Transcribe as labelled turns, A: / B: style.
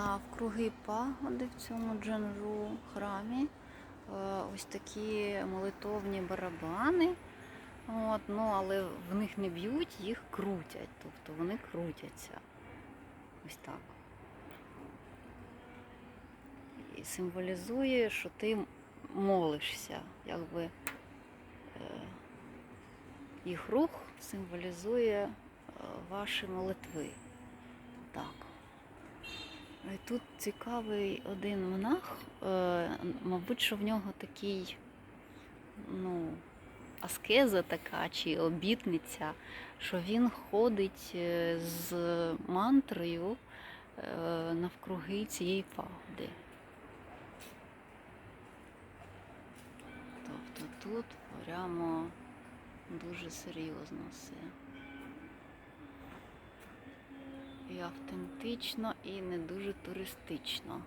A: навкруги пагоди в цьому джанру храмі. Е, Ось такі молитовні барабани. От, ну, але в них не б'ють, їх крутять. Тобто вони крутяться. Ось так. І символізує, що ти молишся. Якби е, їх рух символізує е, ваші молитви. Так. Тут цікавий один монах, е, мабуть, що в нього такий, ну, аскеза така чи обітниця, що він ходить е, з мантрою е, навкруги цієї пагоди. Тобто тут прямо дуже серйозно все. Автентично, і не дуже туристично.